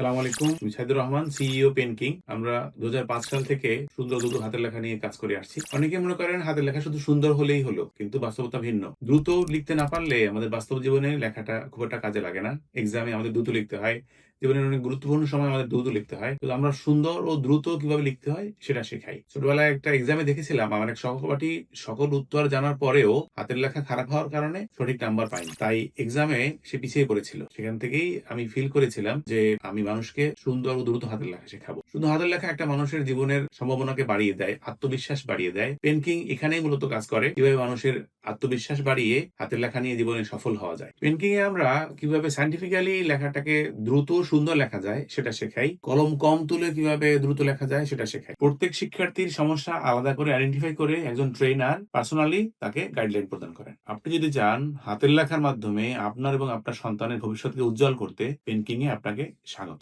সালাম আলাইকুম। সাইদুর রহমান সিইও পেনকিং আমরা দু হাজার পাঁচ সাল থেকে সুন্দর দ্রুত হাতের লেখা নিয়ে কাজ করে আসছি। অনেকে মনে করেন হাতের লেখা শুধু সুন্দর হলেই হলো, কিন্তু বাস্তবতা ভিন্ন। দ্রুত লিখতে না পারলে আমাদের বাস্তব জীবনে লেখাটা খুব একটা কাজে লাগে না। এক্সামে আমাদের দ্রুত লিখতে হয়। জীবনের অনেক গুরুত্বপূর্ণ সময় আমাদের দ্রুত লিখতে হয়। তো আমরা সুন্দর ও দ্রুত কীভাবে লিখতে হয়, সেটা শেখাই। ছোটবেলায় একটা এক্সামে দেখেছিলাম, আমার এক সহপাঠী সকল উত্তর জানার পরেও হাতের লেখা খারাপ হওয়ার কারণে সঠিক নাম্বার পাইনি। তাই এক্সামে সে পিছিয়ে পড়েছিল। সেখান থেকেই আমি ফিল করেছিলাম যে আমি মানুষকে সুন্দর ও দ্রুত হাতের লেখা শেখাবো। শুধু হাতের লেখা একটা মানুষের জীবনের সম্ভাবনাকে বাড়িয়ে দেয়, আত্মবিশ্বাস বাড়িয়ে দেয়। পেন্টিং এখানেই মূলত কাজ করে, কীভাবে মানুষের আত্মবিশ্বাস বাড়িয়ে হাতের লেখা নিয়ে জীবনে সফল হওয়া যায়। পেন্টিং এ আমরা কীভাবে সাইন্টিফিক্যালি লেখাটাকে দ্রুত সুন্দর লেখা যায় সেটা শেখাই, কলম কম তুলে কীভাবে দ্রুত লেখা যায় সেটা শেখাই। প্রত্যেক শিক্ষার্থীর সমস্যা আলাদা করে আইডেন্টিফাই করে একজন ট্রেনার পার্সোনালি তাকে গাইডলাইন প্রদান করেন। আপনি যদি চান হাতের লেখার মাধ্যমে আপনার এবং আপনার সন্তানের ভবিষ্যৎকে উজ্জ্বল করতে পেন্টিং এ আপনাকে স্বাগতম।